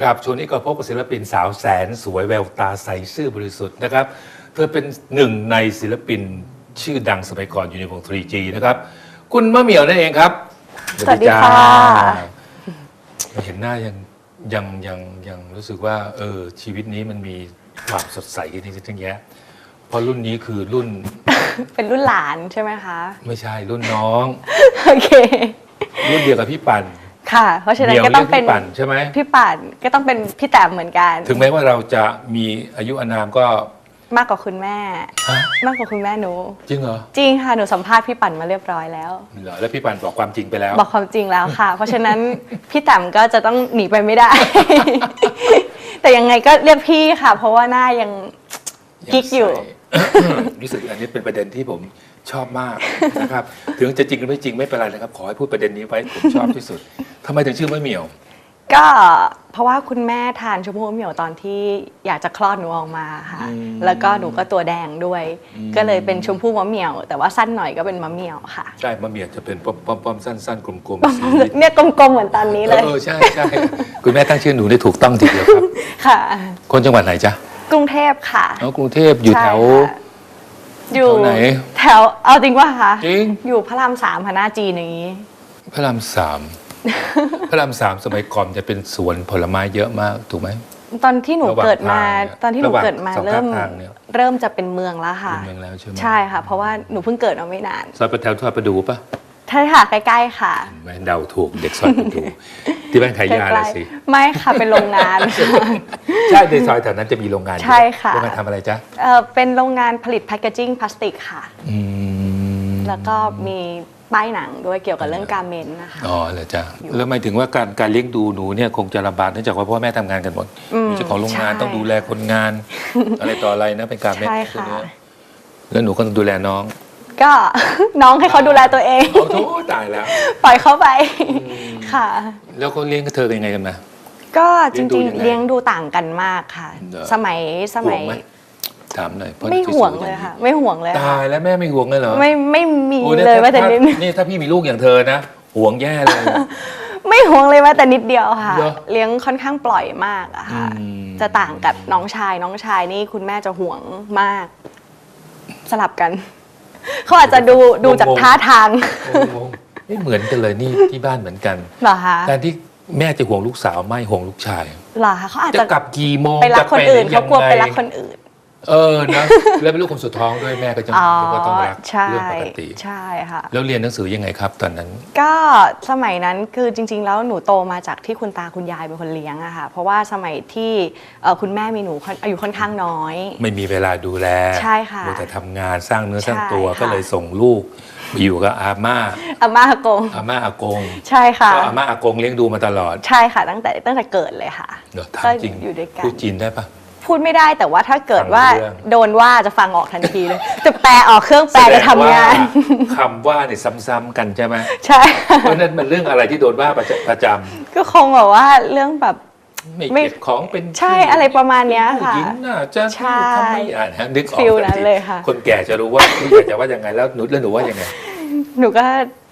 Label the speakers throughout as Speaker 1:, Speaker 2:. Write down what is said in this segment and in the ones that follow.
Speaker 1: ครับช่วงนี้ก็พบกับศิลปินสาวแสนสวยแววตาใสซื่อบริสุทธิ์นะครับ เธอเป็นหนึ่งในศิลปินชื่อดังสมัยก่อนอยู่ในวง 3G นะครับ คุณมะเหมี่ยวนั่นเองครับ
Speaker 2: สวัสดีค่ะ
Speaker 1: จ้าเห็นหน้ายังยังยังยังรู้สึกว่า เออ ชีวิตนี้มันมีความสดใสกันจริงๆแยะเพราะรุ่นนี้คือรุ่น
Speaker 2: เป็นรุ่นหลานใช่ไหมคะ
Speaker 1: ไม่ใช่รุ่นน้อง
Speaker 2: โอเค
Speaker 1: รุ่นเดียวกับพี่ปัน
Speaker 2: ค่ะ เพราะฉะนั้น
Speaker 1: เดี่ยว
Speaker 2: ก็
Speaker 1: เรี
Speaker 2: ต้
Speaker 1: ย
Speaker 2: อกงเป็น
Speaker 1: พี่ปันใช่ไหม
Speaker 2: พี่ป่านก็ต้องเป็นพี่แต้มเหมือนกัน
Speaker 1: ถึงแม้ว่าเราจะมีอายุอานามก็
Speaker 2: มากกว่าคุณแม่
Speaker 1: ฮะ
Speaker 2: มากกว่าคุณแม่หนู
Speaker 1: จริงเหรอ
Speaker 2: จริงค่ะหนูสัมภาษณ์พี่ปั่นมาเรียบร้อยแล้ว
Speaker 1: เหรอแล้วพี่ปันบอกความจริงไปแล้ว
Speaker 2: บอกความจริงแล้วค่ะ เพราะฉะนั้นพี่แต้มก็จะต้องหนีไปไม่ได้ แต่ยังไงก็เรียกพี่ค่ะ เพราะว่าหน้ายังกิ๊กอยู่
Speaker 1: รู้สึกอันนี้เป็นประเด็นที่ผมชอบมากนะครับ ถึงจะจริงหรือไม่จริงไม่เป็นไรนะครับ ขอให้พูดประเด็นนี้ไว้ผมชอบที่สุดทำไมถึงชื่อมะเหมี่ยว
Speaker 2: ก็เพราะว่าคุณแม่ทานชมพู่มะเหมี่ยวตอนที่อยากจะคลอดหนูออกมาค่ะ
Speaker 1: อืม
Speaker 2: แล้วก็หนูก็ตัวแดงด้วย
Speaker 1: อืม
Speaker 2: ก็เลยเป็นชมพู่มะเหมี่ยว แต่ว่าสั้นหน่อยก็เป็นมะเหมี่ยวค่ะ
Speaker 1: ใช่มะเหมี่ยวจะเป็นป้อมป้อมป้อมสั้นสั้นกลมกลมสี
Speaker 2: เนี่ยกลมๆเหมือนตอนนี้เลย
Speaker 1: เออใช่ใช่ คุณแม่ตั้งชื่อหนูได้ถูกต้องทีเดียวครับ
Speaker 2: ค่ะ
Speaker 1: คนจังหวัดไหนจ๊ะ
Speaker 2: กรุงเทพค่ะ
Speaker 1: เอากรุงเทพอยู่แถว
Speaker 2: ใช่ค่ะอยู่
Speaker 1: แถวไหน
Speaker 2: แถวเอาจริงว่าคะ
Speaker 1: จริง
Speaker 2: อยู่พระรามสามพระหน้าจีนอย่างนี้
Speaker 1: พระรามสาม พระรามสามสมัยก่อนจะเป็นสวนผลไม้เยอะมากถูกไหม
Speaker 2: ตอนที่หนู
Speaker 1: ระหว่าง
Speaker 2: เกิดมา
Speaker 1: ทางเนี่ย
Speaker 2: ตอนที่หนู
Speaker 1: ระหว่าง
Speaker 2: เกิดมา
Speaker 1: สอง
Speaker 2: เริ่ม
Speaker 1: ข้างทางเนี่ย
Speaker 2: เริ่มจะเป็นเมืองแล้วค่ะ
Speaker 1: เป็นเมืองแล้วใช่ไหม
Speaker 2: ใช่ค่ะ เพราะว่าหนูเพิ่งเกิดมาไม่นาน
Speaker 1: ซอยประแถวซอยประดูปะ
Speaker 2: ใช่ค่ะใกล้ๆค่ะ
Speaker 1: แม่เดาถูกเด็กซอยประดูที่บ้านขายยา
Speaker 2: ใก
Speaker 1: เล
Speaker 2: ล้
Speaker 1: ยสิ
Speaker 2: ๆไม่ค่ะเป็นโรงงาน
Speaker 1: ใช่ในซอยแถวนั้นจะมีโรงงานอยู่
Speaker 2: ใช่ค่ะ
Speaker 1: โรงงานทำอะไรจ๊ะ
Speaker 2: เอ่อเป็นโรงงานผลิตแพคเกจิ้งพลาสติกค่ะ
Speaker 1: อืม
Speaker 2: แล้วก็มีป้ายหนังด้วยเกี่ยวกับเรื่องการเมนต์นะคะ
Speaker 1: อ๋อเหรอจ๊ะแล้วหมายถึงว่าการการเลี้ยงดูหนูเนี่ยคงจะลำบากเนื่องจากว่าพ่อแม่ทำงานกันหมด
Speaker 2: อืม
Speaker 1: มีเจ้าของโรงงาน
Speaker 2: ใช่
Speaker 1: ต้องดูแลคนงาน อะไรต่ออะไรนะเป็นการเม็ด
Speaker 2: ใช่
Speaker 1: พวก
Speaker 2: ค่ะ
Speaker 1: เนี้ยแล้วหนูก็ต้องดูแลน้อง
Speaker 2: ก็ น้องให้เขาดูแลตัวเอง
Speaker 1: โอ้โหตายแล้ว
Speaker 2: ปล่อยเขาไป
Speaker 1: ม
Speaker 2: ค่ะ
Speaker 1: แล้วก็เลี้ยงกับเธอกันยังไงกันนะ
Speaker 2: ก็จ
Speaker 1: เลี้ยงดู
Speaker 2: ริง
Speaker 1: ยังไง
Speaker 2: ๆ เลี้ยงดูต่างกันมากค่ะ
Speaker 1: เหรอ
Speaker 2: สมัยส
Speaker 1: ห่
Speaker 2: มั
Speaker 1: วง
Speaker 2: ย
Speaker 1: ไหมถามหน่อยเพราะ
Speaker 2: ไม่
Speaker 1: ที่
Speaker 2: ห่วง
Speaker 1: ส
Speaker 2: เลย
Speaker 1: อางนี้
Speaker 2: ค่ะ ไม่ห่วงเลย
Speaker 1: ตา
Speaker 2: ค่ะ
Speaker 1: ยแล้วแม่ไม่ห่วงเลยเหรอ
Speaker 2: ไม่ไม่มี
Speaker 1: โอ้
Speaker 2: เลย
Speaker 1: ถ้า
Speaker 2: แม้แต่
Speaker 1: ถ้า
Speaker 2: นิด
Speaker 1: นี่ถ้าพี่มีลูกอย่างเธอนะห่วงแย่เลย
Speaker 2: ไม่ห่วงเลยแม้แต่นิดเดียวค่ะ
Speaker 1: เหรอ
Speaker 2: เลี้ยงค่อนข้างปล่อยมากอะค่ะ
Speaker 1: อืม
Speaker 2: จะต่างกับน้องชายน้องชายนี่คุณแม่จะห่วงมาก สลับกัน เขาอาจจะดูดูจากท่าทาง
Speaker 1: โอ้โหไม่เหมือนกันเลยนี่ที่บ้านเหมือนกัน
Speaker 2: เหรอคะ
Speaker 1: แต่ที่แม่จะห่วงลูกสาวไม่ห่วงลูกชาย
Speaker 2: เหรอคะเขาอาจ
Speaker 1: จะ
Speaker 2: จะ
Speaker 1: กลับกี่โมง
Speaker 2: ไปรักคนอื่น
Speaker 1: จะ
Speaker 2: เขากลัวไปรัก
Speaker 1: ยัง
Speaker 2: ค
Speaker 1: ง
Speaker 2: นอื่น
Speaker 1: เออนะแล้วเป็นลูกคนสุดท้องด้วยแม่ก็จะ
Speaker 2: อ๋อ
Speaker 1: ก็ต้องรัก
Speaker 2: ใช่
Speaker 1: เรื่องปกติ
Speaker 2: ใช่ค่ะ
Speaker 1: แล้วเรียนหนังสือยังไงครับ ตอนนั้น
Speaker 2: ก็สมัยนั้นคือจริง ๆ แล้วหนูโตมาจากที่คุณตาคุณยายเป็นคนเลี้ยงอะค่ะเพราะว่าสมัยที่เอ่อคุณแม่มีหนูค่อนอายุค่อนข้างน้อย
Speaker 1: ไม่มีเวลาดูแล
Speaker 2: ใช่ค่ะ
Speaker 1: มัวแต่ทำงานสร้างเนื้อสร้างตัว
Speaker 2: ใช่ค่ะ
Speaker 1: ก็เลยส่งลูกไปอยู่กับอาม่า
Speaker 2: อาม่าอากง
Speaker 1: อาม่าอากง
Speaker 2: ใช่ค่ะ
Speaker 1: ก็อาม่าอากงเลี้ยงดูมาตลอด
Speaker 2: ใช่ค่ะ ตั้งแต่ตั้งแต่เกิดเลยค่ะ
Speaker 1: เดี๋ยวถาม
Speaker 2: ก็
Speaker 1: จริง
Speaker 2: อยู่ด้วยกัน
Speaker 1: พูดจีนได้ปะ
Speaker 2: พูดไม่ได้แต่ว่าถ้าเกิด
Speaker 1: ฟัง
Speaker 2: ว่า
Speaker 1: เรื่อง
Speaker 2: โดนว่าจะฟังออกทันทีเลย จะแปลออกเครื่องแปลจะทำงาน
Speaker 1: แสดงว่าคำว่าเนี่ยซ้ำๆกันใช่ไหม
Speaker 2: ใช่
Speaker 1: เพราะฉะนั้นมันเรื่องอะไรที่โดนว่าประจำประจำ
Speaker 2: ก็คงแบบว่าเรื่องแบบ
Speaker 1: ไม่
Speaker 2: ไม่
Speaker 1: เก็บของเป็น
Speaker 2: ใช่อะไรประมาณเนี้ยค่ะ
Speaker 1: ผู้หญิงน่าจะ
Speaker 2: ใช่
Speaker 1: ทำไมอ่านฮะนึกออก
Speaker 2: ฟิล
Speaker 1: ทั
Speaker 2: นั้น
Speaker 1: ที
Speaker 2: เลยค่ะ
Speaker 1: คนแก่จะรู้ว่าพี่อยากจะว่ายังไงแล้วหนูแล้วหนูว่ายังไง
Speaker 2: หนูก็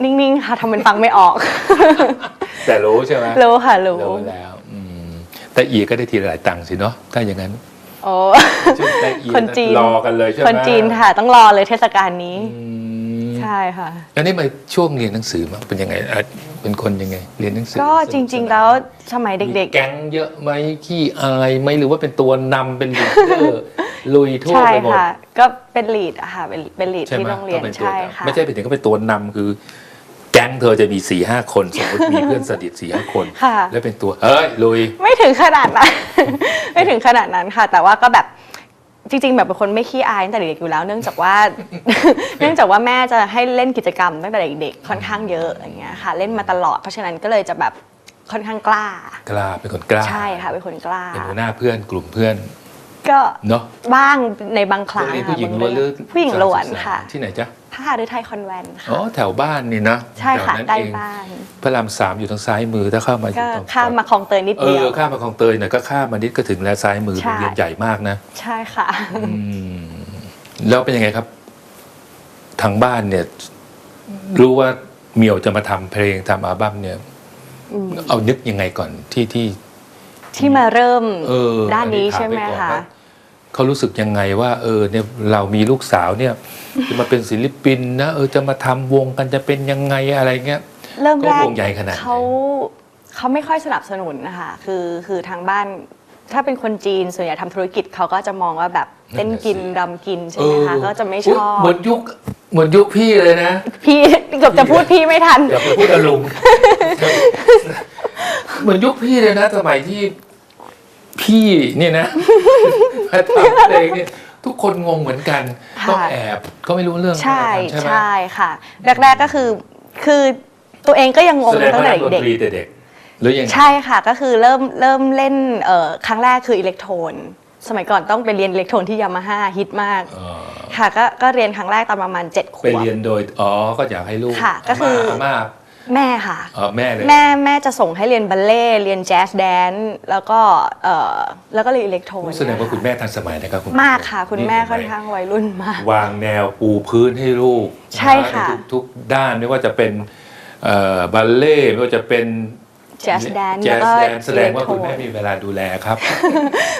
Speaker 2: นิ่งๆ ค่ะทำเป็นฟังไม่ออก
Speaker 1: แต่รู้ใช่ไหม
Speaker 2: รู้ค่ะรู้
Speaker 1: รู้แล้วอืม แต่อีก็ได้ทีละหลายตังค์สิเนาะถ้าอย่างนั้น
Speaker 2: โอ้
Speaker 1: ชื่อแต่อี
Speaker 2: คนจีน
Speaker 1: รอกันเลยใช่ไหม
Speaker 2: คนจีนค่ะ ต้องรอเลยเทศกาลนี้
Speaker 1: อืม
Speaker 2: ใช่ค่ะ
Speaker 1: แล้วนี่มาช่วงเรียนหนังสือมาเป็นยังไงอะเป็นคนยังไง เรียนหนังสือ
Speaker 2: ก็จริง ๆ แล้วสมัยเด็ก
Speaker 1: มีแก๊งเยอะไหมขี้อายไหมหรือว่าเป็นตัวนำเป็นลีดเดอร์ลุย
Speaker 2: ๆ
Speaker 1: ทั่ว
Speaker 2: ใช่
Speaker 1: ไปหมด
Speaker 2: ค่ะก็เป็นลีดอะค่ะเป็นเป็นลีด
Speaker 1: ใช่
Speaker 2: ที่
Speaker 1: ไหม
Speaker 2: โรงเรียน
Speaker 1: ก็เป็นตัว
Speaker 2: ใช่
Speaker 1: นำ
Speaker 2: ค่ะ
Speaker 1: ไม่ใช่เป็นถึงก็เป็นตัวนำคือ แก๊งเธอจะมีสี่ห้าคนสมมติมีเพื่อนสนิทสี่ห้าคน
Speaker 2: ค่ะ
Speaker 1: แล้วเป็นตัวเฮ้ยลุย
Speaker 2: ไม่ถึงขนาดนั้น ไม่ถึงขนาดนั้นค่ะ แต่ว่าก็แบบจริงๆ แบบเป็นคนไม่ขี้อายตั้งแต่เด็กๆอยู่แล้ว เนื่องจากว่า เนื่องจากว่าแม่จะให้เล่นกิจกรรมตั้งแต่เด็กๆค่อนข้างเยอะอย่างเงี้ยค่ะ เล่นมาตลอดเพราะฉะนั้นก็เลยจะแบบค่อนข้างกล้า
Speaker 1: กล้าเป็นคนกล้า
Speaker 2: ใช่ค่ะเป็นคนกล้า
Speaker 1: เป็นหัวหน้าเพื่อนกลุ่มเพื่อน
Speaker 2: ก็
Speaker 1: เนาะ
Speaker 2: บ้างในบางครั้ง
Speaker 1: โรงเรียน
Speaker 2: ค่ะ
Speaker 1: ผู้หญิง
Speaker 2: บา
Speaker 1: ล้วนหรือ
Speaker 2: ผู้หญิงล้วนค่ะ
Speaker 1: ที่ไหนจ๊ะ
Speaker 2: พระหฤทัยคอนแวนต์ค่ะ
Speaker 1: อ๋อ แถวบ้านนี่นะ
Speaker 2: ใช่ค่ะ
Speaker 1: แถวนั้น
Speaker 2: ใกล้
Speaker 1: เอง
Speaker 2: บ้าน
Speaker 1: พระรามสามอยู่ทางซ้ายมือถ้าเข้ามาอยู่
Speaker 2: ก็
Speaker 1: ตรง
Speaker 2: ข้ามมาคลองเตยนิด
Speaker 1: เอ
Speaker 2: เดีย
Speaker 1: อ
Speaker 2: ว
Speaker 1: ข้ามมาคลองเตยหน่อยก็ข้ามมานิดก็ถึงแล้วซ้ายมือ
Speaker 2: ใช่
Speaker 1: โรงเรียนใหญ่มากนะ
Speaker 2: ใช่ค่ะ
Speaker 1: อืมแล้วเป็นยังไงครับ ทางบ้านเนี่ย รู้ว่าเหมียวจะมาทำเพลงทำอัลบั้มเนี่ย
Speaker 2: อืม
Speaker 1: เอานึกยังไงก่อนที่ที่
Speaker 2: ที่มาเริ่ม
Speaker 1: เออ
Speaker 2: ด้านนี้
Speaker 1: อั
Speaker 2: ใช่ไหม
Speaker 1: ถาปก่อน
Speaker 2: คะ
Speaker 1: ว่า เขารู้สึกยังไงว่า เออเนี่ยเรามีลูกสาวเนี่ยจะมาเป็นศิลปินนะเออจะมาทำวงกันจะเป็นยังไงอะไรเงี้ย
Speaker 2: เริ่มแรก
Speaker 1: เขาห่วงใยขนาดไหน
Speaker 2: เขาเขาไม่ค่อยสนับสนุนนะคะคือคือทางบ้านถ้าเป็นคนจีนส่วนใหญ่ทำธุรกิจเขาก็จะมองว่าแบบเต้นกินรำกินใช่ไหมคะก็จะไม่ชอบ
Speaker 1: เหมือนยุคเหมือนยุคพี่เลยนะ
Speaker 2: พี่เกือบจะพูดพี่ไม่ทัน
Speaker 1: อย่าไปพูดอารมณ์เหมือนยุคพี่เลยนะ สมัยที่ พี่เนี่ยนะมาทำเพลงเนี่ยทุกคนงงเหมือนกัน
Speaker 2: ค่ะ
Speaker 1: ต้องแอบก็ไม่รู้เรื่อง
Speaker 2: ใช่
Speaker 1: ใช่ไหม
Speaker 2: ใช่ค่ะ แรก ๆก็คือคือตัวเองก็ยังงง
Speaker 1: แสดง
Speaker 2: ตั้ง
Speaker 1: ว่า
Speaker 2: แต่
Speaker 1: นักดน
Speaker 2: เด็ก
Speaker 1: ตรีแต่เด็กหรือยังไง
Speaker 2: ใช่ค่ะก็คือเริ่มเริ่มเล่นเอ่อครั้งแรกคืออิเล็กโทรนสมัยก่อนต้องไปเรียนอิเล็กโทรนที่ยามาฮ่าฮิตมาก
Speaker 1: อ๋อ
Speaker 2: ค่ะก็ก็เรียนครั้งแรกตอนประมาณ7ข
Speaker 1: ไป
Speaker 2: วบ
Speaker 1: เรียนโดยอ๋อก็อยากให้ลูก
Speaker 2: ค่ะก็คืออา
Speaker 1: ม่า
Speaker 2: แม่ค่ะ
Speaker 1: อ๋อแม่เลย
Speaker 2: แม่แม่จะส่งให้เรียนบัลเล่ต์เรียนแจ๊สแดนซ์แล้วก็เอ่อแล้วก็เรียนอิเล็กโทรน
Speaker 1: แสดงว่าคุณแม่ทันสมัยนะครับคุณ
Speaker 2: มากค่ะ คุณแม่
Speaker 1: เห็นไห
Speaker 2: ค่อนข้างวัยรุ่นมาก
Speaker 1: วางแนวปูพื้นให้ลูก
Speaker 2: ใช่ค่ะ
Speaker 1: นทุกๆด้านไม่ว่าจะเป็นเอ่อบัลเล่ต์ไม่ว่าจะเป็น
Speaker 2: แจ๊สแดนซ์
Speaker 1: แจ๊
Speaker 2: แล้ว
Speaker 1: ส
Speaker 2: ก็
Speaker 1: แดนซ์แสดงว่า
Speaker 2: อิเล็กโทร
Speaker 1: คุณแม่มีเวลาดูแลครับ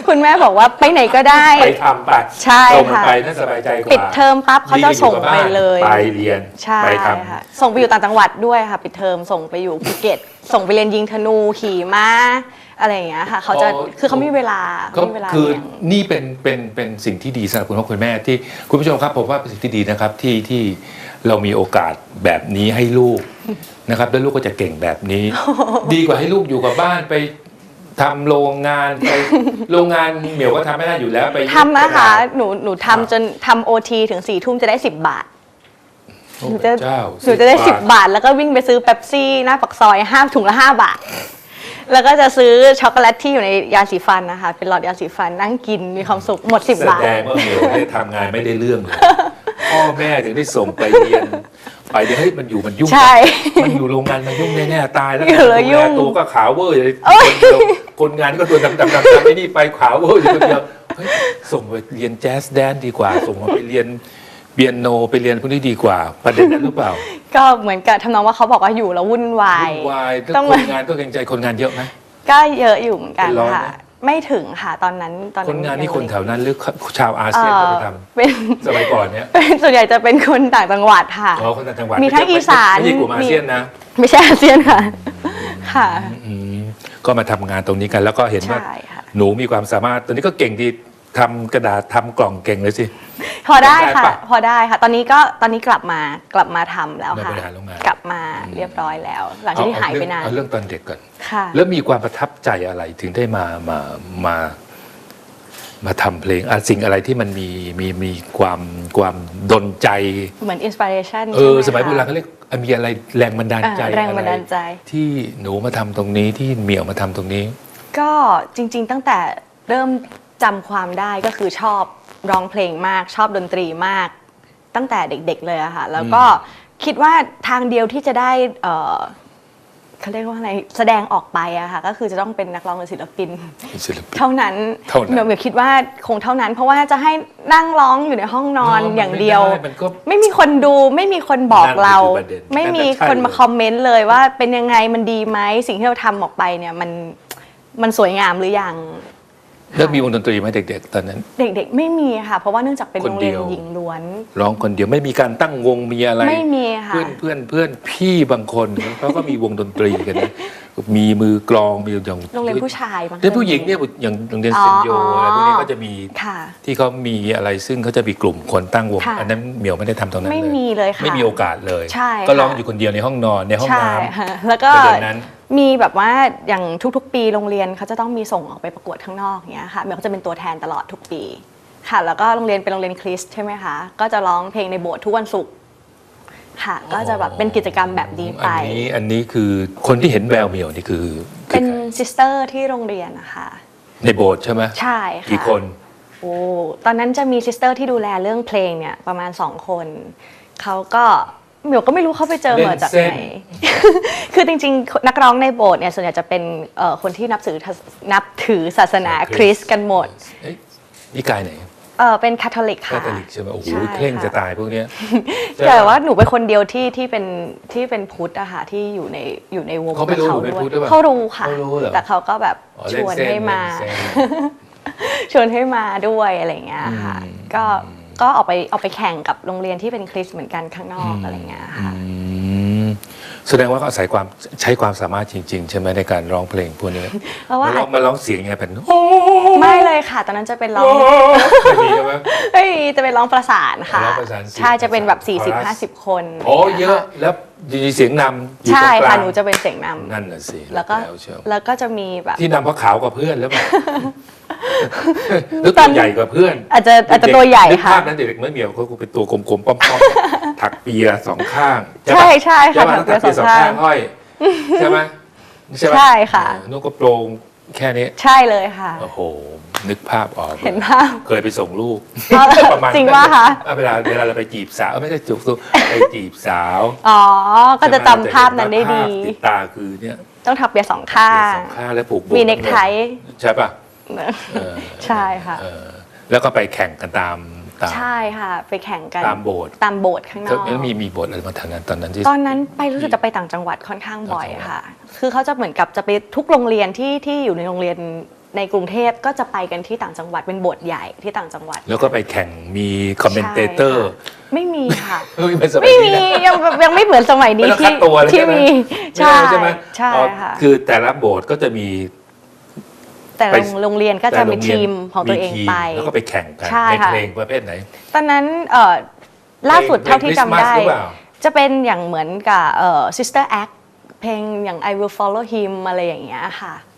Speaker 2: คุณแม่บอกว่าไปไหนก็ได้
Speaker 1: ไปทำไป
Speaker 2: ใช่
Speaker 1: ส่งมัน
Speaker 2: ค่ะ
Speaker 1: ไปน่าสบายใจกว่า
Speaker 2: ปิดเทอมปั๊บเขาจะส่งไปเลย
Speaker 1: ไปเรียน
Speaker 2: ใช่
Speaker 1: ไปท
Speaker 2: ค่ะส่งไปอยู่ต่างจังหวัดด้วยค่ะปิดเทอมส่งไปอยู่ภูเก็ต ส่งไปเรียนยิงธนูขี่ม้าอะไรอย่างเงี้ยค่ะเขาจะคือเขาไม่มีเวลาำ
Speaker 1: ก็
Speaker 2: ไม่มีเวลา
Speaker 1: คือ
Speaker 2: เลี้ยง
Speaker 1: นี่เป็นเป็นเป็นสิ่งที่ดีสำหรับคุณพ่อคุณแม่ที่คุณผู้ชมครับผมว่าเป็นสิ่งที่ดีนะครับที่ที่เรามีโอกาสแบบนี้ให้ลูก นะครับแล้วลูกก็จะเก่งแบบนี้ ดีกว่าให้ลูกอยู่กับบ้านไปทำโรงงานไปโรงงานเหมียวก็ทำไม่ได้อยู่แล้วไป
Speaker 2: ทำนะคะ
Speaker 1: กรดาษ
Speaker 2: หนูหนูทำจนทำโอทีถึงสี่ทุ่มจะได้10บาท
Speaker 1: โอ้
Speaker 2: หนู
Speaker 1: พ
Speaker 2: จะ
Speaker 1: ระเจ้า
Speaker 2: หนูจะได้
Speaker 1: 10
Speaker 2: 10บาท แล้วก็วิ่งไปซื้อเป๊ปซี่หน้าปักซอยห้าถุงละ5บาท แล้วก็จะซื้อช็อกโกแลตที่อยู่ในยาสีฟันนะคะ เป็นหลอดยาสีฟันนั่งกินมีความสุขหมด10
Speaker 1: แส
Speaker 2: บาท
Speaker 1: ดงว่าเหมียวไม่ได้ทำงานไม่ได้เรื่องเลย พ่อแม่ถึงได้ส่งไปเรียน ไปเดี๋ยวเฮ้ยมันอยู่มันยุ่ง
Speaker 2: ใช่
Speaker 1: มันอยู่โรงงานมันยุ่งแน่ๆตายแล้ว
Speaker 2: อยู่แล้วยุ่ง
Speaker 1: ดูตัวก็ขาวเวอร์เลยคนเดียวคนงานก็ตัวดำๆๆๆไอ้นี่ไปขาวเวอร์อยู่คนเดียวเฮ้ยส่งไปเรียนแจ๊สแดนซ์ดีกว่า ส่งมาไปเรียนเปียโนไปเรียนพวกนี้ดีกว่า ประเด็นนั้นหรือเปล่า
Speaker 2: ก็เหมือนกับทำนองว่าเขาบอกว่าอยู่แล้ววุ่นวาย
Speaker 1: วุ่นวายแล้ว
Speaker 2: ต้อง
Speaker 1: ค
Speaker 2: มา
Speaker 1: นงานก็เกรงใจคนงานเยอะไหม
Speaker 2: ก็เยอะอยู่เหมือนกัน
Speaker 1: เป็นร้อย
Speaker 2: ค่ะ
Speaker 1: ไหม
Speaker 2: ไม่ถึงค่ะตอนนั้นตอน
Speaker 1: ค
Speaker 2: นั้น
Speaker 1: นงานนี่
Speaker 2: ยัง
Speaker 1: คนแถวนั้นหรือชาวอา
Speaker 2: เอ่
Speaker 1: เซียน
Speaker 2: อ
Speaker 1: ก็ไปท
Speaker 2: เป็นำ
Speaker 1: สมัยก่อนเนี้ย
Speaker 2: เป็นส่วนใหญ่จะเป็นคนต่างจังหวัดค่ะ
Speaker 1: อ๋อคนต่างจังหวัด
Speaker 2: มีทั้ง
Speaker 1: ไใช่
Speaker 2: อีสาน
Speaker 1: ไม่ใช่กลุ่มอาเซียนนะ
Speaker 2: ไม่ใช่อาเซียนค่ะค่ะ
Speaker 1: อืมก็มาทำงานตรงนี้กันแล้วก็เห็นว่า
Speaker 2: ใช่ค่ะ
Speaker 1: หนูมีความสามารถตอนนี้ก็เก่งดี ทำกระดาษทำกล่องเก่งเลยสิ
Speaker 2: พอได้
Speaker 1: ได้
Speaker 2: ค่ะ
Speaker 1: ปะ
Speaker 2: พอได้ค่ะ ตอนนี้ก็ตอนนี้กลับมากลับมาทำแล้วค่ะ
Speaker 1: มาบริหารโรงงาน
Speaker 2: กลับมาเรียบร้อยแล้ว หลังจากที่หายไปนาน
Speaker 1: เอาเรื่องตอนเด็กก่อน
Speaker 2: ค่ะ
Speaker 1: แล้วมีความประทับใจอะไรถึงได้มามามามาทำเพลงอะสิ่งอะไรที่มันมีมีมีความความดนใจ
Speaker 2: เหมือนอินสปิเรชัน
Speaker 1: เออ สมัยโบราณเขาเรียกอะมีอะไรแรงบันดาลใจ
Speaker 2: แรงบันดาลใจ
Speaker 1: อะไรที่หนูมาทำตรงนี้ที่เหมียวมาทำตรงนี้
Speaker 2: ก็จริง ๆ ตั้งแต่เริ่ม จำความได้ก็คือชอบร้องเพลงมาก ชอบดนตรีมาก ตั้งแต่เด็กๆเลยอะค่ะแล้วก็คิดว่าทางเดียวที่จะได้เอ่อเขาเรียกว่าอะไรแสดงออกไปอะค่ะก็คือจะต้องเป็นนักร้องหรือศิลปิน
Speaker 1: ศิลปิน
Speaker 2: เท่านั้น
Speaker 1: เท่านั้น
Speaker 2: เหมียวเหมียวคิดว่าคงเท่านั้น เพราะว่าจะให้นั่งร้องอยู่ในห้องนอน
Speaker 1: เนอะมัน
Speaker 2: อย่างเดียว
Speaker 1: ไม่ได้มันก็
Speaker 2: ไม่มีคนดูไม่มีคนบอก
Speaker 1: นั่นคือ
Speaker 2: เรา
Speaker 1: ประเด็น
Speaker 2: ไม่มี
Speaker 1: นั่นน่ะใช่
Speaker 2: คนมา
Speaker 1: เลย
Speaker 2: คอมเมนต์เลยว่าเป็นยังไงมันดีไหมสิ่งที่เราทำออกไปเนี่ยมันมันสวยงามหรือยัง
Speaker 1: แล้วมีวงดนตรีไหมเด็ก ๆ ตอนนั้น
Speaker 2: เด็กๆ ไม่มีค่ะ เพราะว่าเนื่องจากเป็น
Speaker 1: คน
Speaker 2: โรงเรียน
Speaker 1: เดียว
Speaker 2: หญิงล้วน
Speaker 1: ร้องคนเดียวไม่มีการตั้งวงมีอะไร
Speaker 2: ไม่มีค่ะ
Speaker 1: เพื่อนเพื่อนเพื่อนพี่บางคนเขาก็มีวงดนตรีกันนะมีมือกลองมีอย่าง
Speaker 2: โรงเรียนผู้ชายบาง
Speaker 1: เรียนผู้หญิงเนี่ยอย่างโรงเรียน
Speaker 2: อ๋อ
Speaker 1: เซนโยอะไรพวกนี้ก็จะมี
Speaker 2: ค่ะ
Speaker 1: ที่เขามีอะไรซึ่งเขาจะมีกลุ่มคนตั้งวง
Speaker 2: ค่ะ
Speaker 1: อันนั้นเหมียวไม่ได้ทำตรงนั้น
Speaker 2: ไม่
Speaker 1: เลย
Speaker 2: มีเลยค่ะ
Speaker 1: ไม่มีโอกาสเลย
Speaker 2: ใช่
Speaker 1: ก็ร้อง
Speaker 2: ค่ะ
Speaker 1: อยู่คนเดียวในห้องนอนในห้อง
Speaker 2: ใช่
Speaker 1: น้
Speaker 2: ค่ะแล้วก็
Speaker 1: ประเด็นนั้น
Speaker 2: มีแบบว่าอย่างทุกๆ ปีโรงเรียนเขาจะต้องมีส่งออกไปประกวดข้างนอกเนี้ยค่ะเมลก็จะเป็นตัวแทนตลอดทุกปีค่ะ แล้วก็โรงเรียนเป็นโรงเรียนคริสต์ใช่ไหมคะก็จะร้องเพลงในโบสถ์ทุกวันศุกร์ค่ะ ก็จะแบบเป็นกิจกรรมแบบนี้ำไป
Speaker 1: อันนี้อันนี้คือคนที่เห็นแววเหมียวนี่คือคื
Speaker 2: เป็
Speaker 1: อนใคร
Speaker 2: ซิสเตอร์ที่โรงเรียนนะคะ
Speaker 1: ในโบสถ์ใช่ไหม
Speaker 2: ใช่ค่ะ
Speaker 1: กี่คน
Speaker 2: โอ้ตอนนั้นจะมีซิสเตอร์ที่ดูแลเรื่องเพลงเนี่ยประมาณสองคนเขาก็ เหมียวก็ไม่รู้เขาไปเจอเหมือจากไหน คือจริงๆ นักร้องในโบสถ์เนี่ยส่วนใหญ่จะเป็นเอ่อคนที่นับถือนับถือศาสนาคริสต์กันหมด
Speaker 1: เอ้ยนิกายไหน
Speaker 2: เออเป็นคาทอลิก
Speaker 1: คา
Speaker 2: ค่ะ
Speaker 1: ทอลิกใช่ไหมโอ้โห
Speaker 2: ใช่
Speaker 1: เคร่ง
Speaker 2: ค่ะ
Speaker 1: จะตายพวกเนี้ย
Speaker 2: แต่ว่าหนูเป็นคนเดียวที่ที่เป็นที่เป็นพุทธอะค่ะที่อยู่ในอยู่ในวง
Speaker 1: เขาไม่รู้
Speaker 2: กับ
Speaker 1: หนูเป็น
Speaker 2: ด้วย
Speaker 1: พุทธหรือเปล่า
Speaker 2: เขารู้ค่ะ
Speaker 1: เขารู้เหรอ
Speaker 2: แต่เขาก็แบบ
Speaker 1: อ๋อ
Speaker 2: ช
Speaker 1: เล่น
Speaker 2: วน
Speaker 1: เส้น
Speaker 2: ให้มา
Speaker 1: เล่นเส้น
Speaker 2: ชวนให้มาด้วยอะไรอย่างเงี้ยค่ะ
Speaker 1: อืม
Speaker 2: ก็ ก็ออกไปออกไปแข่งกับโรงเรียนที่เป็นคริสต์เหมือนกันข้างนอกอะไรอย่างเงี้ยค่ะ
Speaker 1: อืม แสดงว่าเขาอาศัยความใช้ความสามารถจริง ๆ ใช่ไหมในการร้องเพลงพวกนี้
Speaker 2: เพราะว่า
Speaker 1: มาร้องมาร้องเสียงไงแผ่นโไม่
Speaker 2: เลยค่ะ ตอนนั้นจะเป็นร้อง
Speaker 1: ไม่มีใช่ไหม
Speaker 2: เฮ้ยจะเป็นร้องประสานค่ะ
Speaker 1: ร้องประสานเสียง
Speaker 2: ใช่จะเป็นแบบ
Speaker 1: คอรัส
Speaker 2: 40 50 คน
Speaker 1: โอ้เยอะแล้วมีเสียงนำอยู่ตร
Speaker 2: ใช่
Speaker 1: งกลา
Speaker 2: ค่ะ
Speaker 1: ง
Speaker 2: หนูจะเป็นเสียงนำ
Speaker 1: นั่นน่ะสิ
Speaker 2: แล้วก็
Speaker 1: เชียว
Speaker 2: แล้วก็จะมีแบบ
Speaker 1: ที่นำเพราะขาวกว่าเพื่อนแล้วเปล่าแล้วตัวใหญ่กว่าเพื่อน
Speaker 2: อาจจะอาจจะตัวใหญ่
Speaker 1: นึก
Speaker 2: ค่ะ
Speaker 1: ภาพนั้นเด็กๆไม่เหมียวเขาคงเป็นตัวกลมๆป้อมๆ ถักเปียสองข้าง
Speaker 2: ใช่ใช่
Speaker 1: ใช่
Speaker 2: ค่ะ
Speaker 1: ไหม
Speaker 2: ถัก
Speaker 1: ถัก
Speaker 2: เปี
Speaker 1: เปี
Speaker 2: ย
Speaker 1: ย
Speaker 2: ส
Speaker 1: ส
Speaker 2: อ
Speaker 1: องง
Speaker 2: ข้า
Speaker 1: ข้างงห้อยใช่ไหมใช่ไหม
Speaker 2: ใช่ค่ะ
Speaker 1: เออนุ่งกระโปรงแค่นี้
Speaker 2: ใช่เลยค่ะ
Speaker 1: โอ้โหนึกภาพออก
Speaker 2: เห็นภาพ
Speaker 1: เคยไปส่งลูก
Speaker 2: อ๋อ
Speaker 1: ประมาณ
Speaker 2: จริงว่าคะ
Speaker 1: เวลาเวลาเราไปจีบสาวไม่ใช่จูบตัวไปจีบสาว
Speaker 2: อ๋อก็จะจำภาพนั้นได้ดี
Speaker 1: ภาพติดตาคือเนี่ย
Speaker 2: ต้องถักเปียสองข้าง
Speaker 1: สองข้างแล้วผูกโบ
Speaker 2: มีเน็กไท
Speaker 1: ใช่ป่ะเออ
Speaker 2: ใช่ค่ะ
Speaker 1: เออแล้วก็ไปแข่งกันตาม ตาม
Speaker 2: ใช่ค่ะ ไปแข่งกัน
Speaker 1: ตามโบสถ์
Speaker 2: ตามโบสถ์ข้างนอก
Speaker 1: แล้วมีมีบทอะไรมาทางนั้นตอนนั้นที่
Speaker 2: ตอนนั้นไปรู้สึกจะไปต่างจังหวัดค่อนข้างบ่อย
Speaker 1: ต่างจังหวัด
Speaker 2: ค่ะ คือเขาจะเหมือนกับจะไปทุกโรงเรียนที่ที่อยู่ในโรงเรียนในกรุงเทพก็จะไปกันที่ต่างจังหวัดเป็นโบสถ์ใหญ่ที่ต่างจังหวัด
Speaker 1: แล้วก็ไปแข่งมีคอมเมนเตเตอร์
Speaker 2: ใช่ค่ะไม่มีค่ะ
Speaker 1: เฮ้ยเป็นสมัย
Speaker 2: ไม่
Speaker 1: นี้
Speaker 2: มี
Speaker 1: นะ
Speaker 2: ยังยังไม่เหมือนสมัยนี้
Speaker 1: ไม่ต้องคั
Speaker 2: ที่
Speaker 1: ดตัวเลย
Speaker 2: ที่
Speaker 1: ใช่ไหม
Speaker 2: มี
Speaker 1: ไม่ได้ใช่ไหม
Speaker 2: ใช่
Speaker 1: อ๋อ
Speaker 2: ค่ะ
Speaker 1: คือแต่ละโบสถ์ก็จะมี
Speaker 2: แต่ละโรงเรียนก็จะมี
Speaker 1: แต่โร
Speaker 2: ทีมของตัวเอง
Speaker 1: มีทีม
Speaker 2: ไป
Speaker 1: แล้วก็ไปแข่งกัน
Speaker 2: ใช่
Speaker 1: ใน
Speaker 2: ค่ะ
Speaker 1: เพลงประเภทไหน
Speaker 2: ตอนนั้นเอ่อล่าสุดเท่าที่จำได้
Speaker 1: เพลง Christmas หรือเปล่า
Speaker 2: จะเป็นอย่างเหมือนกับเอ่อ Sister Act เพลงอย่าง I Will Follow Him อะไรอย่างเงี้ยค่ะ
Speaker 1: อ๋อ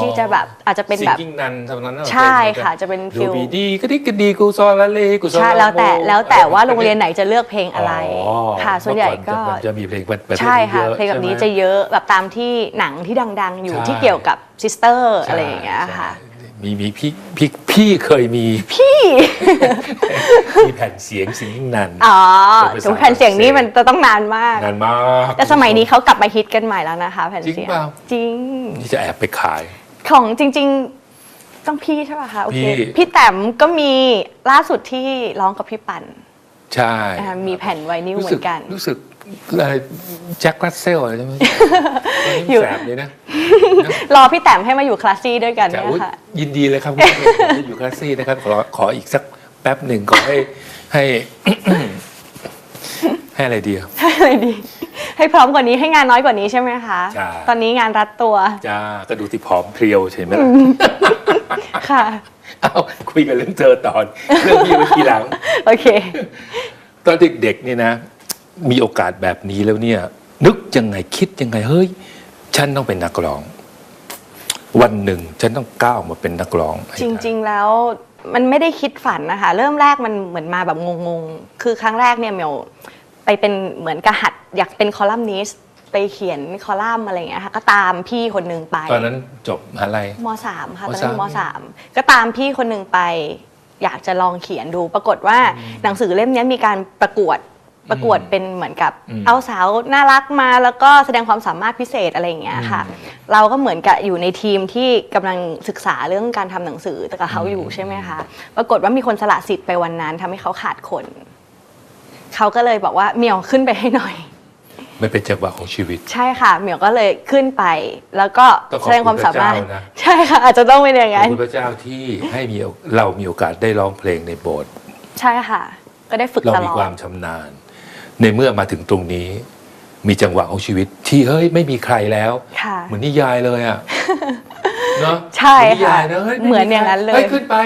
Speaker 2: ที่จะแบบอาจจะเป็นแบบ
Speaker 1: ซิงกิ้งนันเท่านั้นเหรอ
Speaker 2: ใช่ค่ะจะเป็น
Speaker 1: ดู
Speaker 2: ฟิล
Speaker 1: บีดีก็ดีก็ดีกูซอลาเลกูซอลา
Speaker 2: ใช่แล้วแต่
Speaker 1: โม
Speaker 2: แล้วแต่ว่าโรงเรียนไหนจะเลือกเพลงอะไร
Speaker 1: อ๋อ
Speaker 2: ค่ะ ส่วนใหญ่ก็
Speaker 1: เมื่ออนจะมีเพลงประเภท
Speaker 2: ใช่
Speaker 1: นี้
Speaker 2: ค่ะ
Speaker 1: เยอะ
Speaker 2: เพลงแบบนี้
Speaker 1: ใช่ไหม
Speaker 2: จะเยอะแบบตามที่หนังที่ดัง ๆ อยู่
Speaker 1: ใช่
Speaker 2: ที่เกี่ยวกับซิสเตอร์
Speaker 1: ใช่
Speaker 2: อะไรอย่างเงี้ยค่ะ
Speaker 1: ใช่ มีมีพี่พี่พี่เคยมี
Speaker 2: พี่
Speaker 1: มีแผ่นเสียงซิงกิ้งนัน
Speaker 2: อ๋อ
Speaker 1: เป็นภาษา
Speaker 2: ถึงแผ่นเสียงนี้มันจะต้องนานมาก
Speaker 1: นานมาก
Speaker 2: แต่สมัยนี้เขากลับมาฮิตกันใหม่แล้วนะคะ แผ่น
Speaker 1: จริง
Speaker 2: เสียง
Speaker 1: เปล่า
Speaker 2: จริง
Speaker 1: นี่จะแอบไปขาย
Speaker 2: ของจริง ๆ ต้องพี่ใช่ป่ะคะโอเค
Speaker 1: พี่
Speaker 2: พี่แต้มก็มีล่าสุดที่ร้องกับพี่ปัน
Speaker 1: ใช่
Speaker 2: อ่ามีแผ่นไวนิลเหมื
Speaker 1: สึ
Speaker 2: อนกัน
Speaker 1: รู้สึก อะไรแจ็ครัสเซลอะไรใช่ไหม
Speaker 2: อยู่
Speaker 1: แสบเลยนะ
Speaker 2: รอพี่แต้มให้มาอยู่คลาสซี่ด้วยกัน
Speaker 1: จะ
Speaker 2: เนี่ย
Speaker 1: อุ๊ย
Speaker 2: ค่ะ
Speaker 1: ยินดีเลยครับคุณผู้ชมผมจะอยู่คลาสซี่นะครับขอขออีกสักแป๊บหนึ่งขอให้ให้ ให้อะไรดีอะ
Speaker 2: อะไรดี ให้พร้อมกว่านี้ให้งานน้อยกว่านี้ใช่ไหมคะ
Speaker 1: ใช่
Speaker 2: ตอนนี้งานรัดตัว
Speaker 1: จ้าก็ดูที่ผอมเพรียวใช่ไหมล่ะ
Speaker 2: ค่ะ
Speaker 1: เอาคุยกันเรื่องเธอตอน เรื่องพี่ไว้ทีหลัง
Speaker 2: โอเค
Speaker 1: ตอนเด็กๆเนี่ยนะ มีโอกาสแบบนี้แล้วเนี่ย นึกยังไงคิดยังไงเฮ้ย ฉันต้องเป็นนักร้อง วันหนึ่งฉันต้องก้าวมาเป็นนักร้องให้
Speaker 2: จ
Speaker 1: ได้
Speaker 2: ริง ๆ แล้วมันไม่ได้คิดฝันนะคะ เริ่มแรกมันเหมือนมาแบบงงๆ คือครั้งแรกเนี่ยเมียวไปเป็นเหมือนกระหัดอยากเป็นคอลัมนิสต์ไปเขียนคอลัมน์อะไรอย่างเงี้ยค่ะก็ตามพี่คนหนึ่งไป
Speaker 1: ตอนนั้นจบอะไร
Speaker 2: มสามค่ะ
Speaker 1: ม
Speaker 2: ตอนนั้นอยู่ม
Speaker 1: สาม
Speaker 2: สามก็ตามพี่คนหนึ่งไป อยากจะลองเขียนดู ปรากฏว่าหนังสือเล่มนี้มีการประกวด ประกวดเป็นเหมือนกับ
Speaker 1: อืม
Speaker 2: เอาสาวน่ารักมาแล้วก็แสดงความสามารถพิเศษอะไรอย่างเงี้ยค่ะ เราก็เหมือนกับอยู่ในทีมที่กำลังศึกษาเรื่องการทำหนังสือแต่กับเขาอยู่ใช่ไหมคะปรากฏว่ามีคนสละสิทธิ์ไปวันนั้นทำให้เขาขาดคน เขาก็เลยบอกว่าเหมียวขึ้นไปให้หน่อย
Speaker 1: มันเป็นจังหวะของชีวิต
Speaker 2: ใช่ค่ะ เหมียวก็เลยขึ้นไป แล้วก็
Speaker 1: ต้องขอบ
Speaker 2: แสดงความสามารถ
Speaker 1: คุณพระเจ้านะ
Speaker 2: ใช่ค่ะ อาจจะต้องเป็นอย่าง
Speaker 1: ขอบ
Speaker 2: นั้น
Speaker 1: คุณพระเจ้าที่ให้มีโอเรามีโอกาสได้ร้องเพลงในโบสถ์
Speaker 2: ใช่ค่ะ ก็ได้ฝึก
Speaker 1: เรา
Speaker 2: ต
Speaker 1: มี
Speaker 2: ลอ
Speaker 1: ควา
Speaker 2: ด
Speaker 1: มชำนาญ ในเมื่อมาถึงตรงนี้ มีจังหวะของชีวิต ที่เฮ้ยไม่มีใครแล้ว
Speaker 2: ค่ะ
Speaker 1: เหมือนนิยายเลยอะเนาะ
Speaker 2: ใช่
Speaker 1: เหมือนนิยาย
Speaker 2: ค่ะ
Speaker 1: นะเฮ้ยไเห
Speaker 2: มือนอย่างนั้นเลย
Speaker 1: ฮ้ขึ้นไป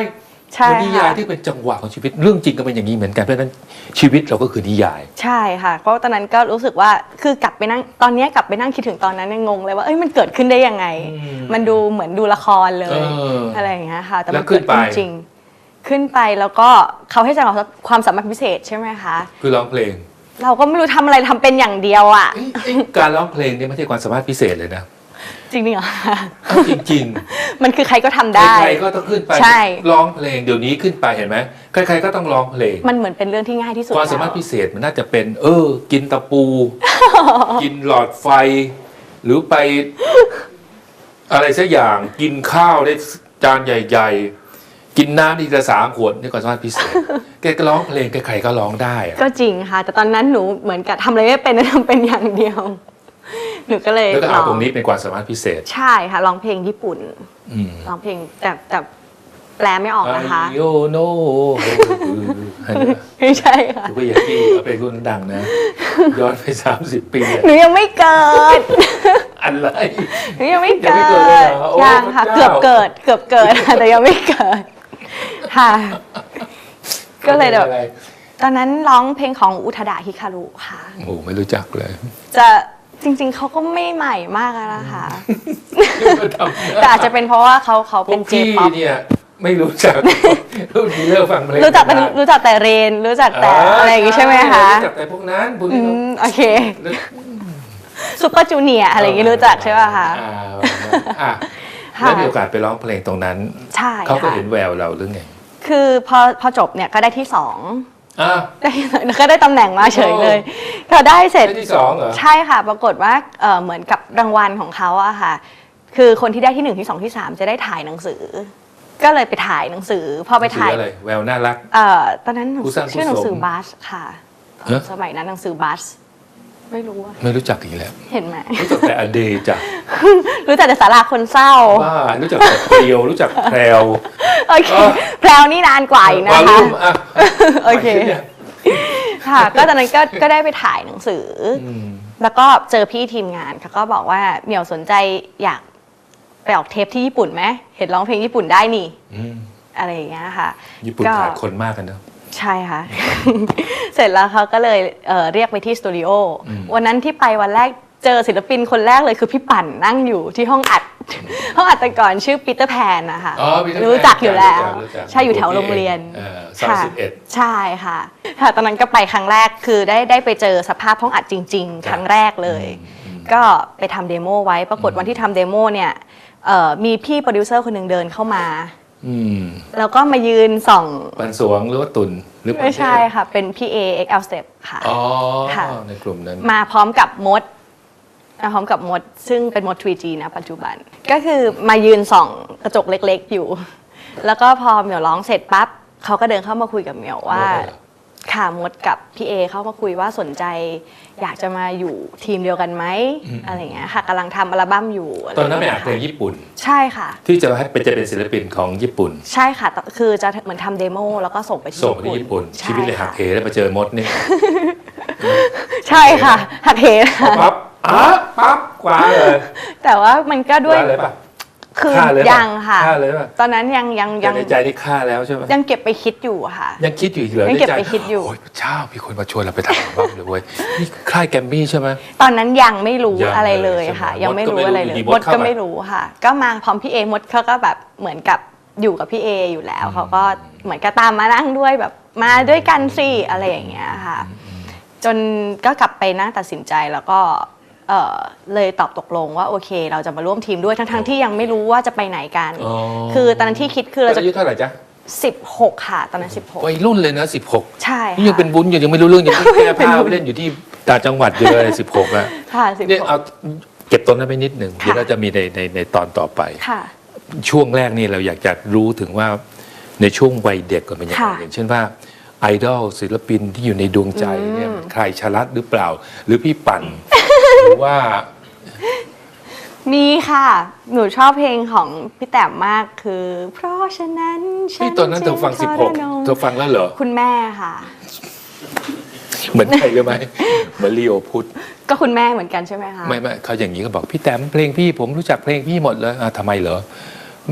Speaker 2: ใช่
Speaker 1: เหมือนนิยาย
Speaker 2: ค่ะ
Speaker 1: ที่เป็นจังหวะของชีวิตเรื่องจริงก็เป็นอย่างนี้เหมือนกันเพราะฉะนั้นชีวิตเราก็คือนิยาย
Speaker 2: ใช่ค่ะเพราะตอนนั้นก็รู้สึกว่าคือกลับไปนั่งตอนเนี้ยกลับไปนั่งคิดถึงตอนนั้นเนี่ยงงเลยว่าเอ้ยมันเกิดขึ้นได้ยังไง
Speaker 1: อืม
Speaker 2: มันดูเหมือนดูละครเลย
Speaker 1: เอออ
Speaker 2: อะไรอย่างเงี้ยค่ะ แต่
Speaker 1: แล้
Speaker 2: มัน
Speaker 1: วขึ้
Speaker 2: เกิ
Speaker 1: น
Speaker 2: ด
Speaker 1: ไป
Speaker 2: ขึ้นจริง ขึ้นไปแล้วก็เขาให้แสดงความสามารถพิเศษใช่ไหมคะ
Speaker 1: คือร้องเพลง
Speaker 2: เราก็ไม่รู้ทำอะไรทำเป็นอย่างเดียวอะ
Speaker 1: เอ้ยเอ้ยการร้องเพลงเนี่ยไม่ใช่ความสามารถพิเศษเลยนะ
Speaker 2: จริงๆเหรอ
Speaker 1: เอาจริง
Speaker 2: มันคือใครก็ทำ
Speaker 1: ๆ
Speaker 2: ได้
Speaker 1: ใครๆก็ต้องขึ้นไป
Speaker 2: ใช่
Speaker 1: ร้องเพลงเดี๋ยวนี้ขึ้นไปเห็นไหมใครๆก็ต้องร้องเพลง
Speaker 2: มันเหมือนเป็นเรื่องที่ง่ายที่สุด
Speaker 1: ความสามารถ
Speaker 2: แล้ว
Speaker 1: พิเศษมันน่าจะเป็น เออ กินตะปู กินหลอดไฟ หรือไป อะไรสักอย่างกินข้าวได้จานใหญ่ ๆ กินน้ำอีกแต่สามขวดนี่ก็สามารถพิเศษ แกก็ร้องเพลงใครๆก็ร้องได้อะ
Speaker 2: ก็จริงค่ะ แต่ตอนนั้นหนูเหมือนกับทำอะไรไม่เป็นทำเป็นอย่างเดียว หนูก็เลย
Speaker 1: แล้วก็
Speaker 2: ล
Speaker 1: เอา
Speaker 2: อง
Speaker 1: ตรงนี้เป็นความสามารถพิเศษ
Speaker 2: ใช่ค่ะร้องเพลงญี่ปุ่น
Speaker 1: อืม
Speaker 2: ร้องเพลงแต่แต่แปลไม่ออกนะคะ
Speaker 1: ไอโยโนอันนี้
Speaker 2: ไม่ใช่ค่ะ
Speaker 1: ถือว่าอย่างที่เอาเป็นรุ่นดังนะ ย้อนไปสามสิบปีอะ
Speaker 2: หนูยังไม่เกิด
Speaker 1: อะไร
Speaker 2: หนูยังไม่
Speaker 1: ยัง
Speaker 2: เกิ
Speaker 1: ไม่เกิดเลย
Speaker 2: ด
Speaker 1: เหรอโอ้
Speaker 2: ยังค่ะ
Speaker 1: พระเจ้า
Speaker 2: เกือบเกิด เกือบเกิดค่ะแต่ยังไม่เกิด ค่ะ ก็เลยแบบ
Speaker 1: อะไร
Speaker 2: ตอนนั้นร้องเพลงของอุทดะฮิคารุค่ะ
Speaker 1: โอ้โหไม่รู้จักเลย
Speaker 2: จะจริง ๆเขาก็ไม่ใหม่มากอะนะคะ
Speaker 1: ทำ
Speaker 2: แต่อาจจะเป็นเพราะว่าเขาเขา
Speaker 1: พ
Speaker 2: เป็
Speaker 1: วนก
Speaker 2: เจ
Speaker 1: พี่
Speaker 2: ป๊อป
Speaker 1: เนี่ยไม่รู้จักรุ่นนี้เลิกฟังเพลง
Speaker 2: รู้จักแต่
Speaker 1: ไม่ได้
Speaker 2: รู้จักแต่เรน รู้จักแต่อะไรอย่างงี้ใช่ไหมคะ
Speaker 1: รู้จักแต่พวกนั้นพวก
Speaker 2: อื
Speaker 1: นี้
Speaker 2: มโอเคซูเปอร์จูเนียอะไรอย่างงี้รู้จักใช่ป่ะคะ
Speaker 1: อ่าอะ
Speaker 2: ค่ะ
Speaker 1: แล้วมีโอกาสไปร้องเพลงตรงนั้น
Speaker 2: ใช่
Speaker 1: เขาก็
Speaker 2: ค่ะ
Speaker 1: เห็นแววเราหรือไง
Speaker 2: คือพอพอจบเนี่ยก็ได้ที่สอง
Speaker 1: อะ
Speaker 2: ได้ก็ได้ตำแหน่งมาเฉยเลยพอได้เสร็จ
Speaker 1: ได้ที่สองเหรอ
Speaker 2: ใช่ค่ะ ปรากฏว่าเอ่อเหมือนกับรางวัลของเขาอะค่ะ คือคนที่ได้ที่หนึ่งที่สองที่สามจะได้ถ่ายหนังสือ ก็เลยไปถ่ายหนังสือ พอไปถ่าย
Speaker 1: หนังสืออะไรแววน่ารัก
Speaker 2: เอ่อตอนนั้นหนัง
Speaker 1: ผู้สร้าง
Speaker 2: ชื่อหนังสือ
Speaker 1: ผู้สม
Speaker 2: บัสค่ะ
Speaker 1: ฮะ
Speaker 2: สมัยนั้นหนังสือบัส ไม่รู้อะ
Speaker 1: ไม่รู้จักอีกแล้ว
Speaker 2: เห็นไหม
Speaker 1: รู้จักแต่อเดจ้ะ
Speaker 2: รู้จักแต่สาราคนเศร้า
Speaker 1: บ้ารู้จักแต่เปรียวรู้จักแพรว
Speaker 2: โอเค
Speaker 1: เออ
Speaker 2: แพรวนี่นานกว่าอีกนะ
Speaker 1: วา
Speaker 2: คะ
Speaker 1: ลุ่มอะ
Speaker 2: โอเคค่ะก็ตอนนั้นก็ก็ได้ไปถ่ายหนังสืออ
Speaker 1: อืม
Speaker 2: แล้วก็เจอพี่ทีมงานเขาก็บอกว่าเหมียวสนใจอยากไปออกเทปที่ญี่ปุ่นไหมเห็นร้องเพลงญี่ปุ่นได้นี่
Speaker 1: อืม
Speaker 2: อะไรอย่างเงี้ยค่ะ
Speaker 1: ญี่ปุ่น
Speaker 2: ก็
Speaker 1: ขาดคนมากกันเนอะ
Speaker 2: ใช่ค่ะ เสร็จแล้วเขาก็เลยเอ่อเรียกไปที่สตูดิโออวันนั้นที่ไปวันแรกเจอศิลปินคนแรกเลยคือพี่ปั่นนั่งอยู่ที่ห้องอัด ห้องอัดแต่ก่อนชื่อปีเตอร์แพนนะคะ
Speaker 1: อ๋อ Peter Pan
Speaker 2: รู้จักอยู่แล้ว
Speaker 1: รู้จัก
Speaker 2: ใช่อยู่แถวโรงเรียน
Speaker 1: เออซอยสิบเอ็ด
Speaker 2: ใช่ค่ะค่ะตอนนั้นก็ไปครั้งแรกคือได้ได้ไปเจอสภาพห้องอัดจริง ๆ ครั้งแรกเลย ก็ไปทำเดโมไว้ปรากฏวันที่ทำเดโมเนี่ยเอ่อมีพี่โปรดิวเซอร์คนหนึ่งเดินเข้ามา
Speaker 1: อืม
Speaker 2: แล้วก็มายืนส่อง
Speaker 1: ปันสวงหรือว่าตุนหรือปัน
Speaker 2: ไม่ใช่
Speaker 1: เทพ
Speaker 2: ค่ะ เป็นพี่เอ XL Step ค่ะ
Speaker 1: อ๋อ
Speaker 2: ค่ะ
Speaker 1: ในกลุ่มนั้น
Speaker 2: มาพร้อมกับมดมาพร้อมกับมด ซึ่งเป็นมด 3G นะปัจจุบัน ก็คือมายืนส่องกระจกเล็กๆอยู่ แล้วก็พอเหมียวร้องเสร็จปั๊บเขาก็เดินเข้ามาคุยกับเหมียวว่า
Speaker 1: มดเหรอ
Speaker 2: ค่ะมดกับพี่เอเข้ามาคุยว่าสนใจ อยากจะมาอยู่ทีมเดียวกันไหมอะไรอย่างเงี้ยค่ะกำลังทำอัลบั้มอยู่ะร
Speaker 1: ตอนนั้นไม่
Speaker 2: ย่
Speaker 1: อ่านเพลงญี่ปุ่น
Speaker 2: ใช่ค่ะ
Speaker 1: ที่จะให้เป็นจะเป็นศิลปินของญี่ปุ่น
Speaker 2: ใช่ค่ะแต่คือจะเหมือนทำเดโมแล้วก็ส่งไปที่
Speaker 1: ส่งไปที่ญี่ปุ่น
Speaker 2: ใชี
Speaker 1: วิตเลยหัก
Speaker 2: ค่ะ
Speaker 1: เหแล้วมาเจอมดนี่
Speaker 2: ใช่ค่ะหักเหค่ะ
Speaker 1: ปั๊บอะปั๊บกว่าเลย
Speaker 2: แต่ว่ามันก็
Speaker 1: ก
Speaker 2: ด้วย
Speaker 1: ว่าเลยป่ะ
Speaker 2: คือ
Speaker 1: ฆ่าเลยป่ะ
Speaker 2: ยังค่ะ
Speaker 1: ฆ่าเลยป่ะ
Speaker 2: ตอนนั้นยังยัง
Speaker 1: ยั
Speaker 2: ยังง
Speaker 1: ในใจที่ฆ่าแล้วใช่ไหม
Speaker 2: ยังเก็บไปคิดอยู่อะค่ะ
Speaker 1: ยังคิดอยู่อีกเหรอ
Speaker 2: ยังเก็บ
Speaker 1: ในใจ
Speaker 2: ไปคิดอยู่
Speaker 1: โอ้ยพระเจ้ามีคนมาชวนเราไปทำอัลบั้มเลยเว้ยนี่ค่ายแกรมมี่ใช่ไหม
Speaker 2: ตอนนั้นยังไม่รู้
Speaker 1: ยัง
Speaker 2: อะไรเลย
Speaker 1: เลยใช่ไหม
Speaker 2: ค่ะ
Speaker 1: มด
Speaker 2: ยังไม่
Speaker 1: ก็
Speaker 2: รู้
Speaker 1: ไม่รู้
Speaker 2: อะไรเลย
Speaker 1: อยู่ดี
Speaker 2: ม
Speaker 1: ม
Speaker 2: ด
Speaker 1: ดเข้า
Speaker 2: ก็
Speaker 1: มา
Speaker 2: ไม่รู้ค่ะ ก็มาพร้อมพี่เอมดเขาก็แบบเหมือนกับอยู่กับพี่เออยู่แล้วเขาก็เหมือนกับตามมานั่งด้วยแบบมาด้วยกันสิอะไรอย่างเงี้ยค่ะ จนก็กลับไปนั่งตัดสินใจแล้วก็ เออเลยตอบตกลงว่าโอเค เราจะมาร่วมทีมด้วยทั้งๆที่ยังไม่รู้ว่าจะไปไหนกัน
Speaker 1: อ๋อ
Speaker 2: คือตอนนั้นที่คิดคือเราจะ
Speaker 1: อายุเท่าไหร่จ๊ะ
Speaker 2: 16 ค่ะ ตอนนั้น16
Speaker 1: วัยรุ่นเลยนะสิบหก
Speaker 2: ใช่
Speaker 1: นี่ยัง
Speaker 2: ค่ะ
Speaker 1: เป็นบุญอยู่ยังไม่รู้เรื่องยังแก้ผ้า ไปเล่นอยู่ที่ต่างจังหวัดอยู่เลยสิบหกอะ
Speaker 2: ค่ะ
Speaker 1: เนี่ยเอา
Speaker 2: 16
Speaker 1: เก็บต้นนั้นไปนิดหนึ่ง
Speaker 2: ค่ะ
Speaker 1: เดี๋ยวเราจะมีในในในตอนต่อไป
Speaker 2: ค่ะ
Speaker 1: ช่วงแรกนี่เราอยากจะรู้ถึงว่าในช่วงวัยเด็กก็เป็นยังไง
Speaker 2: ค่ะ
Speaker 1: อย่างเช่นว่าไอดอลศิลปินที่อยู่ในดวงใจเนี่ยใครชลัดหรือเปล่า หรือพี่ปั่น หรือว่า
Speaker 2: มีค่ะ หนูชอบเพลงของพี่แต้มมากคือ เพราะฉะนั้นฉัน
Speaker 1: ที่ตอนนั้นเธอฟัง
Speaker 2: จึ
Speaker 1: สิบ
Speaker 2: ท
Speaker 1: ห
Speaker 2: ร
Speaker 1: ก
Speaker 2: นง
Speaker 1: เธอฟังแล้วเหรอ
Speaker 2: คุณแม่ค่ะ
Speaker 1: เหมือนใครรู้ไหมเหมือนลีโอพุทธ
Speaker 2: ก็คุณแม่เหมือนกันใช่ไหมคะ
Speaker 1: ไม่ไม่เขาอย่างนี้ก็บอกพี่แต้มเพลงพี่ผมรู้จักเพลงพี่หมดเลยอะทำไมเหรอ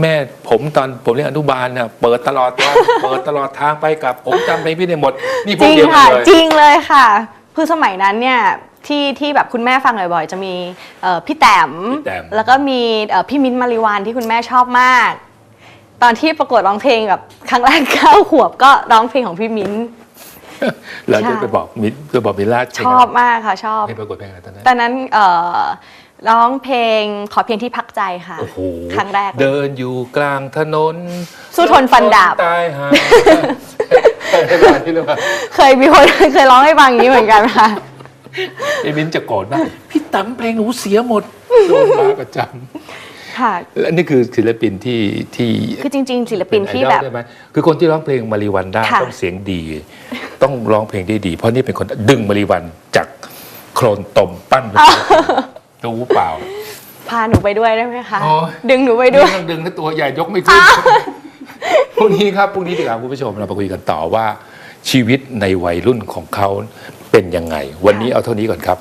Speaker 1: แม่ผมตอนผมเรียนอนุบาลเนี่ยเปิดตลอดวันเปิดตลอดทางไปกลับ ผมจำเพลงพี่ได้หมด นี่พ
Speaker 2: จ
Speaker 1: วก
Speaker 2: ริง
Speaker 1: เดียวกั
Speaker 2: ค่ะ
Speaker 1: นเลย
Speaker 2: จริงเลยค่ะ คือสมัยนั้นเนี่ย ที่ที่แบบคุณแม่ฟังบ่อยๆ จะมีเอ่อพี่แต้ม
Speaker 1: พี่แต้ม
Speaker 2: แล้วก็มีเอ่อพี่มิ้นท์มาริวานที่คุณแม่ชอบมาก ตอนที่ประกวดร้องเพลงแบบครั้งแรก เก้าขวบก็ร้องเพลงของพี่มิ้นท์
Speaker 1: เรา
Speaker 2: ใช่
Speaker 1: จะไปบอกมิไปบอกมิลล่า
Speaker 2: ชอบมากค่ะชอบ
Speaker 1: เพลงประกวดเพลงอะไรตอนนั้น
Speaker 2: ตอนนั้นเอ่อร้องเพลงขอเพียงที่พักใจค่ะ
Speaker 1: โอ้โห
Speaker 2: ครั้งแรก
Speaker 1: เดินอยู่กลางถนน
Speaker 2: สู้ทนฟันดาบ
Speaker 1: ตายหาเวลาที่เรียกว่า
Speaker 2: เคยมีคน เคยร้องให้ฟังอย่างนี้เหมือนกันค่ะ
Speaker 1: ไอ้มิ้นจะโกรธมากพี่ตั้มเพลงหนูเสียหมดโดนมาประจ
Speaker 2: ค่ะ
Speaker 1: และนี่คือศิลปินที่ที่
Speaker 2: คือจริง ๆ ศิลปินที่
Speaker 1: ไอดอล
Speaker 2: แบบ
Speaker 1: ได้ไหมคือคนที่ร้องเพลงมาริวันได้
Speaker 2: ค่ะ
Speaker 1: ต้องเสียงดี ต้องร้องเพลงได้ดี เพราะนี่เป็นคนดึงมาริวันจากโคลนตมปั้นเป็นรู้เปล่า
Speaker 2: พาหนูไปด้วยได้ไหมคะ
Speaker 1: โอ้ย
Speaker 2: ดึงหนูไปด้วย
Speaker 1: นี่ต้องดึงถ้าตัวใหญ่ยกไม่ขึ้นพรุ่งนี้ครับพรุ่งนี้ดีกว่าคุณผู้ชมเรามาคุยกันต่อว่าชีวิตในวัยรุ่นของเขา เป็นยังไง วันนี้เอาเท่านี้ก่อนครับ